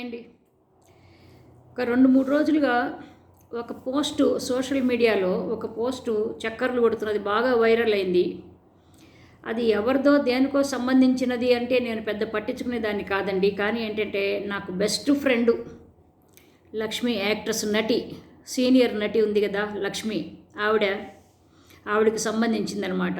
అండి ఒక రెండు మూడు రోజులుగా ఒక పోస్టు సోషల్ మీడియాలో ఒక పోస్టు చక్కర్లు కొడుతున్నది బాగా వైరల్ అయింది. అది ఎవరిదో దేనికో సంబంధించినది అంటే నేను పెద్ద పట్టించుకునే దాన్ని కాదండి. కానీ ఏంటంటే నాకు బెస్ట్ ఫ్రెండు లక్ష్మి యాక్ట్రెస్ నటి సీనియర్ నటి ఉంది కదా లక్ష్మి. ఆవిడ ఆవిడకి సంబంధించిందనమాట.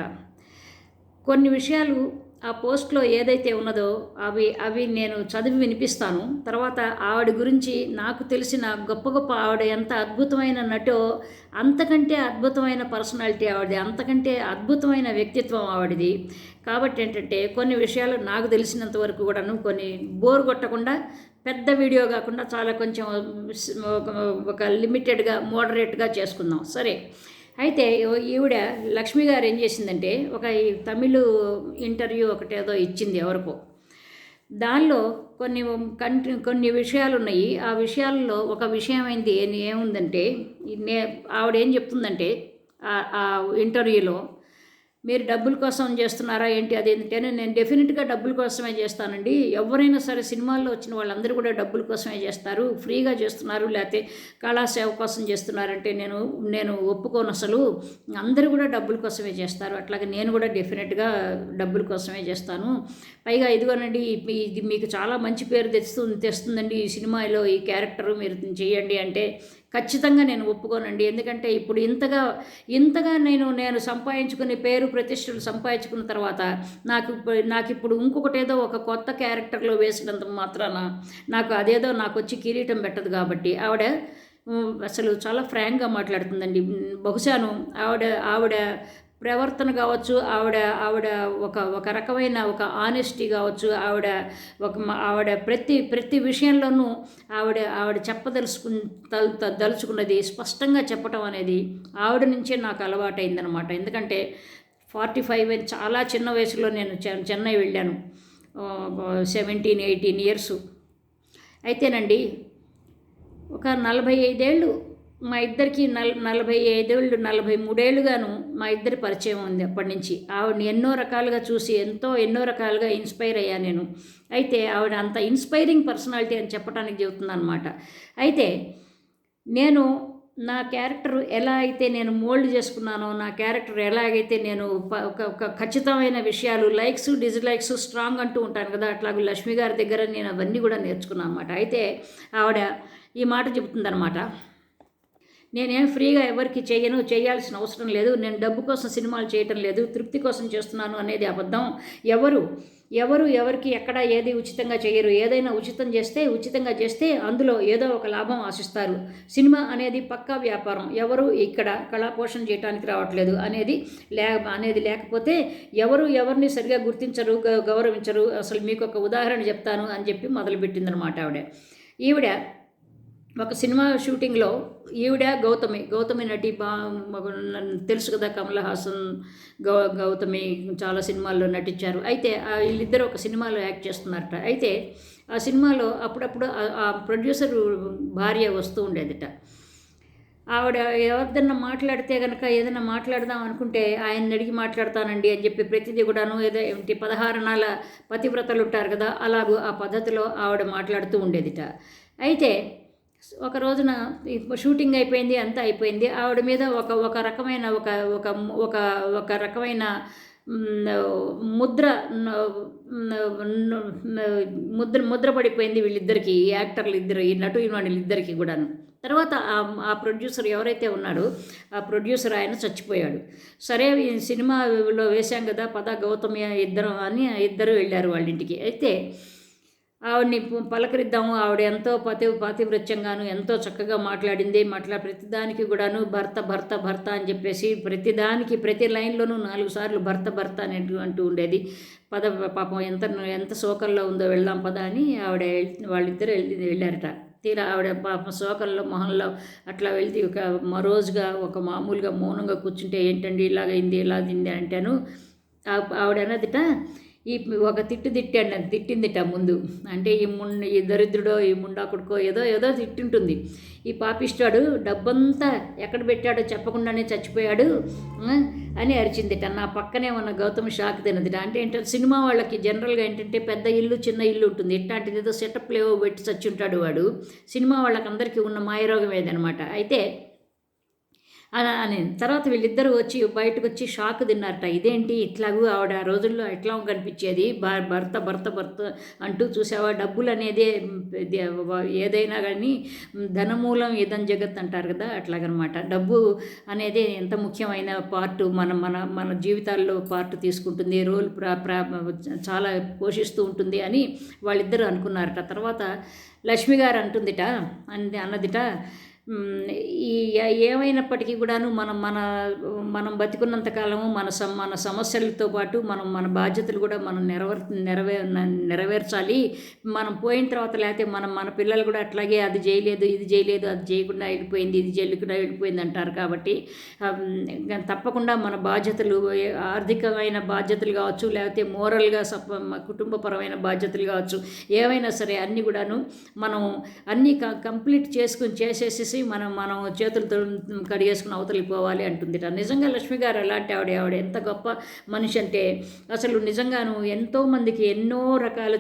కొన్ని విషయాలు ఆ పోస్ట్లో ఏదైతే ఉన్నదో అవి అవి నేను చదివి వినిపిస్తాను. తర్వాత ఆవిడ గురించి నాకు తెలిసిన గొప్ప గొప్ప ఆవిడ ఎంత అద్భుతమైన నటో అంతకంటే అద్భుతమైన పర్సనాలిటీ ఆవిడది అంతకంటే అద్భుతమైన వ్యక్తిత్వం ఆవిడది. కాబట్టి ఏంటంటే కొన్ని విషయాలు నాకు తెలిసినంత వరకు కూడాను కొన్ని బోర్ కొట్టకుండా పెద్ద వీడియో కాకుండా చాలా కొంచెం ఒక- ఒక లిమిటెడ్గా మోడరేట్గా చేసుకుందాం. సరే. అయితే ఈవిడ లక్ష్మి గారు ఏం చేసిందంటే ఒక ఈ తమిళ్ ఇంటర్వ్యూ ఒకటేదో ఇచ్చింది ఎవరికో. దానిలో కొన్ని కంటి కొన్ని విషయాలు ఉన్నాయి ఆ విషయాల్లో ఒక విషయం ఏంది ఏముందంటే నే ఆవిడ ఏం చెప్తుందంటే ఆ ఇంటర్వ్యూలో మీరు డబ్బుల కోసం చేస్తున్నారా ఏంటి అది ఏంటంటే నేను డెఫినెట్గా డబ్బుల కోసమే చేస్తానండి. ఎవరైనా సరే సినిమాల్లో వచ్చిన వాళ్ళందరూ కూడా డబ్బుల కోసమే చేస్తారు. ఫ్రీగా చేస్తున్నారు లేకపోతే కళాసేవ కోసం చేస్తున్నారంటే నేను నేను ఒప్పుకోను అసలు. అందరూ కూడా డబ్బుల కోసమే చేస్తారు. అట్లాగే నేను కూడా డెఫినెట్గా డబ్బుల కోసమే చేస్తాను. పైగా ఇదిగోనండి ఇది మీకు చాలా మంచి పేరు తెస్తుంది తెస్తుందండి ఈ సినిమాలో ఈ క్యారెక్టర్. మీరు చేయండి అంటే ఖచ్చితంగా నేను ఒప్పుకోనండి. ఎందుకంటే ఇప్పుడు ఇంతగా ఇంతగా నేను నేను సంపాదించుకునే పేరు ప్రతిష్టలు సంపాదించుకున్న తర్వాత నాకు నాకు ఇప్పుడు ఇంకొకటి ఏదో ఒక కొత్త క్యారెక్టర్లో వేసినంత మాత్రాన నాకు అదేదో నాకు వచ్చి కిరీటం పెట్టదు కాబట్టి ఆవిడ అసలు చాలా ఫ్రాంక్గా మాట్లాడుతుందండి. బహుశాను ఆవిడ ఆవిడ ప్రవర్తన కావచ్చు ఆవిడ ఆవిడ ఒక ఒక రకమైన ఒక ఆనెస్టీ కావచ్చు ఆవిడ ఒక ఆవిడ ప్రతి ప్రతి విషయంలోనూ ఆవిడ ఆవిడ చెప్పదలుచుకు త- దలుచుకున్నది స్పష్టంగా చెప్పటం అనేది ఆవిడ నుంచే నాకు అలవాటైందనమాట ఎందుకంటే ఫార్టీ ఫైవ్ చాలా చిన్న వయసులో నేను చె- చెన్నై వెళ్ళాను. సెవెంటీన్ ఎయిటీన్ ఇయర్స్ అయితేనండి ఒక నలభై ఐదేళ్ళు మా ఇద్దరికి నల్ నలభై ఐదేళ్ళు నలభై మూడేళ్ళుగాను మా ఇద్దరి పరిచయం ఉంది అప్పటి నుంచి. ఆవిడని ఎన్నో రకాలుగా చూసి ఎంతో ఎన్నో రకాలుగా ఇన్స్పైర్ అయ్యా నేను. అయితే ఆవిడ అంత ఇన్స్పైరింగ్ పర్సనాలిటీ అని చెప్పడానికి చెబుతున్నాను అయితే నేను నా క్యారెక్టర్ ఎలా అయితే నేను మోల్డ్ చేసుకున్నానో నా క్యారెక్టర్ ఎలాగైతే నేను ప- ఒక ఒక ఖచ్చితమైన విషయాలు లైక్స్ డిజ్లైక్స్ స్ట్రాంగ్ అంటూ ఉంటాను కదా అట్లాగే లక్ష్మి గారి దగ్గర నేను అవన్నీ కూడా నేర్చుకున్నాను అనమాట అయితే ఆవిడ ఈ మాట చెబుతుందనమాట నేనేం ఫ్రీగా ఎవరికి చేయను చేయాల్సిన అవసరం లేదు నేను డబ్బు కోసం సినిమాలు చేయటం లేదు తృప్తి కోసం చేస్తున్నాను అనేది అబద్ధం. ఎవరు ఎవరు ఎవరికి ఎక్కడ ఏది ఉచితంగా చేయరు. ఏదైనా ఉచితం చేస్తే ఉచితంగా చేస్తే అందులో ఏదో ఒక లాభం ఆశిస్తారు. సినిమా అనేది పక్కా వ్యాపారం. ఎవరు ఇక్కడ కళాపోషణ చేయడానికి రావట్లేదు అనేది లే అనేది లేకపోతే ఎవరు ఎవరిని సరిగా గుర్తించరు గౌరవించరు. అసలు మీకు ఒక ఉదాహరణ చెప్తాను అని చెప్పి మొదలుపెట్టిందనమాట ఆవిడ. ఈవిడ ఒక సినిమా షూటింగ్లో ఈవిడ గౌతమి గౌతమి నటి బా తెలుసు కదా కమల్ హాసన్ గౌ గౌతమి చాలా సినిమాల్లో నటించారు. అయితే వీళ్ళిద్దరు ఒక సినిమాలో యాక్ట్ చేస్తున్నారట. అయితే ఆ సినిమాలో అప్పుడప్పుడు ఆ- ప్రొడ్యూసర్ భార్య వస్తూ ఉండేదిట. ఆవిడ ఎవరిదన్నా మాట్లాడితే కనుక ఏదైనా మాట్లాడదాం అనుకుంటే ఆయన అడిగి మాట్లాడతానండి అని చెప్పి ప్రతిదీ కూడాను ఏదో ఏంటి పదహారణాల పతివ్రతలు ఉంటారు కదా అలాగూ ఆ పద్ధతిలో ఆవిడ మాట్లాడుతూ ఉండేదిట. అయితే ఒక రోజున షూటింగ్ అయిపోయింది అంతా అయిపోయింది. ఆవిడ మీద ఒక ఒక రకమైన ఒక ఒక ఒక ఒక రకమైన ముద్ర ముద్ర ముద్ర పడిపోయింది వీళ్ళిద్దరికి ఈ యాక్టర్లు ఇద్దరు ఈ నటు వీళ్ళిద్దరికి కూడాను. తర్వాత ఆ- ఆ ప్రొడ్యూసర్ ఎవరైతే ఉన్నాడో ఆ ప్రొడ్యూసర్ ఆయన చచ్చిపోయాడు. సరే ఈ సినిమాలో వేశాం కదా పద గౌతమి ఇద్దరం అని ఇద్దరు వెళ్ళారు వాళ్ళ ఇంటికి అయితే ఆవిడని పలకరిద్దాము. ఆవిడ ఎంతో పతి పాతివృత్యంగాను ఎంతో చక్కగా మాట్లాడింది. మాట్లా ప్రతిదానికి కూడాను భర్త భర్త భర్త అని చెప్పేసి ప్రతిదానికి ప్రతి లైన్లోనూ నాలుగు సార్లు భర్త భర్త అని అంటూ ఉండేది. పద పాపం ఎంత ఎంత శోకంలో ఉందో వెళ్దాం పద అని ఆవిడ వాళ్ళిద్దరు వెళ్ళి వెళ్ళారట. తీరా ఆవిడ పాపం శోకంలో మొహంలో అట్లా వెళ్తే ఒక మరోజుగా ఒక మామూలుగా మౌనంగా కూర్చుంటే ఏంటండి ఇలాగైంది ఇలా అయింది అంటాను ఆ- ఆవిడ అన్నదిట ఈ ఒక తిట్టు తిట్టాడు నన్ను తిట్టిందిట ముందు. అంటే ఈ ముండ్ ఈ దరిద్రుడో ఈ ముండాకుడికో ఏదో ఏదో తిట్టింటుంది. ఈ పాపిస్తాడు డబ్బంతా ఎక్కడ పెట్టాడో చెప్పకుండానే చచ్చిపోయాడు అని అరిచిందిట. నా పక్కనే ఉన్న గౌతమ్ షాక్ తినదిట అంటే ఏంటంటే సినిమా వాళ్ళకి జనరల్గా ఏంటంటే పెద్ద ఇల్లు చిన్న ఇల్లు ఉంటుంది. ఇట్లాంటిది ఏదో సెటప్ లేవో పెట్టి చచ్చి ఉంటాడు వాడు. సినిమా వాళ్ళకందరికీ ఉన్న మాయరోగం ఏదనమాట అయితే అలా అని. తర్వాత వీళ్ళిద్దరూ వచ్చి బయటకు వచ్చి షాక్ తిన్నారట. ఇదేంటి ఇట్లాగూ ఆవిడ ఆ రోజుల్లో ఎట్లా కనిపించేది? భ- భర్త భర్త భర్త అంటూ చూసావా? డబ్బులు అనేది ఏదైనా కానీ ధనమూలం ఏదని జగత్ అంటారు కదా అట్లాగనమాట. డబ్బు అనేది ఎంత ముఖ్యమైన పార్ట్ మన మన మన జీవితాల్లో పార్ట్ తీసుకుంటుంది. రోల్ ప్రా ప్రా చాలా పోషిస్తూ ఉంటుంది అని వాళ్ళిద్దరూ అనుకున్నారట. తర్వాత లక్ష్మి గారు అంటుందిట అంది అన్నదిట ఈ ఏమైనప్పటికీ కూడాను మనం మన మనం బతికున్నంత కాలము మన సమ మన సమస్యలతో పాటు మనం మన బాధ్యతలు కూడా మనం నెరవేర్ నెరవే నెరవేర్చాలి. మనం పోయిన తర్వాత లేకపోతే మనం మన పిల్లలు కూడా అట్లాగే అది చేయలేదు ఇది చేయలేదు అది చేయకుండా వెళ్ళిపోయింది ఇది చేయకుండా వెళ్ళిపోయింది అంటారు కాబట్టి తప్పకుండా మన బాధ్యతలు ఆర్థికమైన బాధ్యతలు కావచ్చు లేకపోతే మోరల్గా సప కుటుంబపరమైన బాధ్యతలు కావచ్చు ఏవైనా సరే అన్నీ కూడాను మనం అన్నీ కంప్లీట్ చేసుకుని చేసేసేసి మనం మనం చేతులతో కడిగేసుకుని అవతలికి పోవాలి అంటుంది నిజంగా లక్ష్మి గారు అలాంటి ఆవిడ ఆవిడ ఎంత గొప్ప మనిషి అంటే అసలు నిజంగాను ఎంతో మందికి ఎన్నో రకాల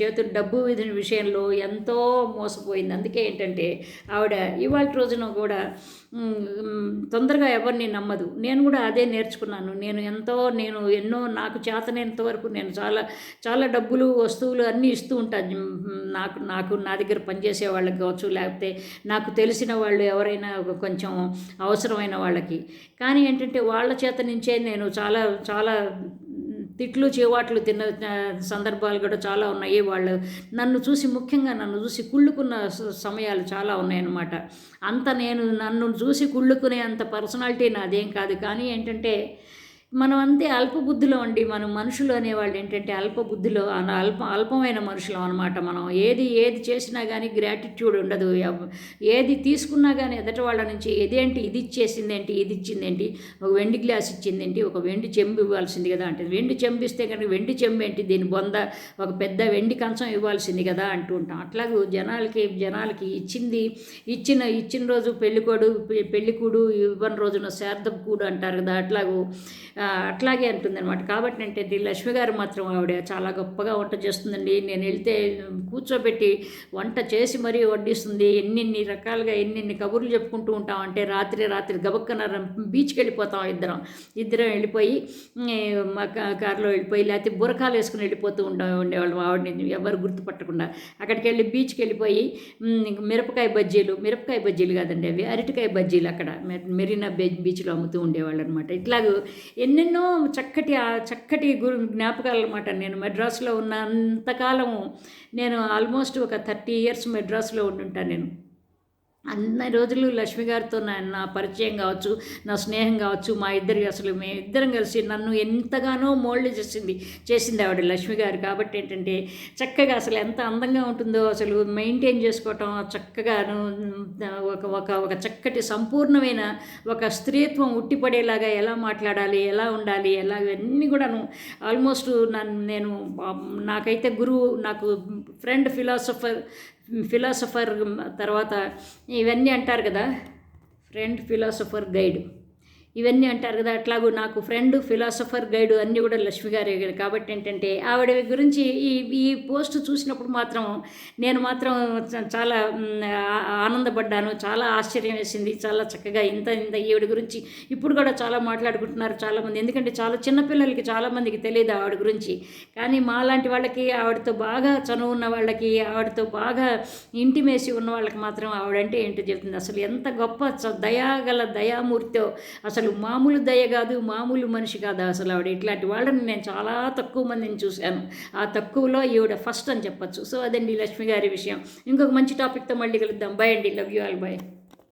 చేతులు డబ్బు విధిన విషయంలో ఎంతో మోసపోయింది. అందుకే ఏంటంటే ఆవిడ ఇవాళ రోజున కూడా తొందరగా ఎవరిని నమ్మదు. నేను కూడా అదే నేర్చుకున్నాను. నేను ఎంతో నేను ఎన్నో నాకు చేతనేంత వరకు నేను చాలా చాలా డబ్బులు వస్తువులు అన్నీ ఇస్తూ ఉంటాను. నాకు నాకు నా దగ్గర పనిచేసే వాళ్ళకి కావచ్చు లేకపోతే నాకు తెలిసిన వాళ్ళు ఎవరైనా కొంచెం అవసరమైన వాళ్ళకి. కానీ ఏంటంటే వాళ్ళ చేత నుంచే నేను చాలా చాలా తిట్లు చేవాట్లు తిన్న సందర్భాలు కూడా చాలా ఉన్నాయి. వాళ్ళు నన్ను చూసి ముఖ్యంగా నన్ను చూసి కుళ్ళుకున్న సమయాలు చాలా ఉన్నాయన్నమాట. అంత నేను నన్ను చూసి కుళ్ళుకునే అంత పర్సనాలిటీ నాదేం కాదు. కానీ ఏంటంటే మనం అంతే అల్పబుద్ధిలో ఉండి మనం మనుషులు అనేవాళ్ళు ఏంటంటే అల్పబుద్ధిలో అన- అల్ప అల్పమైన మనుషులం అనమాట మనం. ఏది ఏది చేసినా కానీ గ్రాటిట్యూడ్ ఉండదు. ఏది తీసుకున్నా కానీ ఎదట వాళ్ళ నుంచి ఇదేంటి ఇది ఇచ్చేసిందేంటి ఇది ఇచ్చిందేంటి ఒక వెండి గ్లాస్ ఇచ్చిందేంటి ఒక వెండి చెంబు ఇవ్వాల్సింది కదా అంటే వెండి చెంబు ఇస్తే కనుక వెండి చెంబు ఏంటి దీని బొంద ఒక పెద్ద వెండి కంచం ఇవ్వాల్సింది కదా అంటూ ఉంటాం. అట్లాగే జనాలకి జనాలకి ఇచ్చింది ఇచ్చిన ఇచ్చిన రోజు పెళ్ళికోడు పెళ్ళికూడు ఇవ్వని రోజున శార్థపు కూడు అంటారు కదా అట్లాగూ. అట్లాగే అంటుందన్నమాట. కాబట్టి కాబట్టి ఏంటంటే లక్ష్మి గారు మాత్రం ఆవిడ చాలా గొప్పగా వంట చేస్తుందండి. నేను వెళ్తే కూర్చోబెట్టి వంట చేసి మరీ వడ్డిస్తుంది. ఎన్నిన్ని రకాలుగా ఎన్నిన్ని కబుర్లు చెప్పుకుంటూ ఉంటాం. అంటే రాత్రి రాత్రి గబక్కన బీచ్కి వెళ్ళిపోతాం ఇద్దరం. ఇద్దరం వెళ్ళిపోయి మా కారులో వెళ్ళిపోయి లేకపోతే బురకాలు వేసుకుని వెళ్ళిపోతూ ఉండే ఉండేవాళ్ళం ఆవిడని. ఎవరు గుర్తుపట్టకుండా. అక్కడికి వెళ్ళి బీచ్కి వెళ్ళిపోయి మిరపకాయ బజ్జీలు మిరపకాయ బజ్జీలు కాదండి అవి. అరటికాయ బజ్జీలు అక్కడ. మె- మెరీనా బీచ్ బీచ్లో అమ్ముతూ ఉండేవాళ్ళు అనమాట ఇట్లాగూ ఎన్నెన్నో చక్కటి ఆ చక్కటి గురు జ్ఞాపకాలు అనమాట నేను మెడ్రాస్లో అంతకాలం నేను ఆల్మోస్ట్ ఒక థర్టీ ఇయర్స్ మెడ్రాస్లో ఉండుంటాను నేను. అన్ని రోజులు లక్ష్మి గారితో నా పరిచయం కావచ్చు నా స్నేహం కావచ్చు మా ఇద్దరి అసలు మేము ఇద్దరం కలిసి నన్ను ఎంతగానో మోల్డ్ చేసింది చేసింది ఆవిడ లక్ష్మి గారు. కాబట్టి ఏంటంటే చక్కగా అసలు ఎంత అందంగా ఉంటుందో అసలు మెయింటైన్ చేసుకోవటం చక్కగాను ఒక ఒక ఒక చక్కటి సంపూర్ణమైన ఒక స్త్రీత్వం ఉట్టిపడేలాగా ఎలా మాట్లాడాలి ఎలా ఉండాలి ఎలా ఇవన్నీ కూడాను ఆల్మోస్ట్ నన్ను నేను నాకైతే గురువు నాకు ఫ్రెండ్ ఫిలాసఫర్ ఫిలాసఫర్ తర్వాత ఇవన్నీ అంటారు కదా ఫ్రెండ్ ఫిలాసఫర్ గైడ్. ఇవన్నీ అంటారు కదా అట్లాగూ నాకు ఫ్రెండ్ ఫిలాసఫర్ గైడ్ అన్నీ కూడా లక్ష్మి గారే కాబట్టి ఏంటంటే ఆవిడ గురించి ఈ ఈ పోస్ట్ చూసినప్పుడు మాత్రం నేను మాత్రం చాలా ఆనందపడ్డాను. చాలా ఆశ్చర్యం వేసింది. చాలా చక్కగా ఇంత ఇంత ఈవిడ గురించి ఇప్పుడు కూడా చాలా మాట్లాడుకుంటున్నారు చాలామంది. ఎందుకంటే చాలా చిన్నపిల్లలకి చాలామందికి తెలియదు ఆవిడ గురించి. కానీ మాలాంటి వాళ్ళకి ఆవిడతో బాగా చనువు ఉన్న వాళ్ళకి ఆవిడతో బాగా ఇంటిమేసి ఉన్న వాళ్ళకి మాత్రం ఆవిడంటే ఏంటో చెప్తుంది. అసలు ఎంత గొప్ప దయాగల దయామూర్తో అసలు మామూలు దయ కాదు మామూలు మనిషి కాదు అసలు ఆవిడ? ఇట్లాంటి వాళ్ళని నేను చాలా తక్కువ మందిని చూశాను. ఆ తక్కువలో ఈవిడ ఫస్ట్ అని చెప్పొచ్చు. సో అదండి లక్ష్మి గారి విషయం. ఇంకొక మంచి టాపిక్తో మళ్ళీ కలుద్దాం. బాయ్ అండి. Love you all bye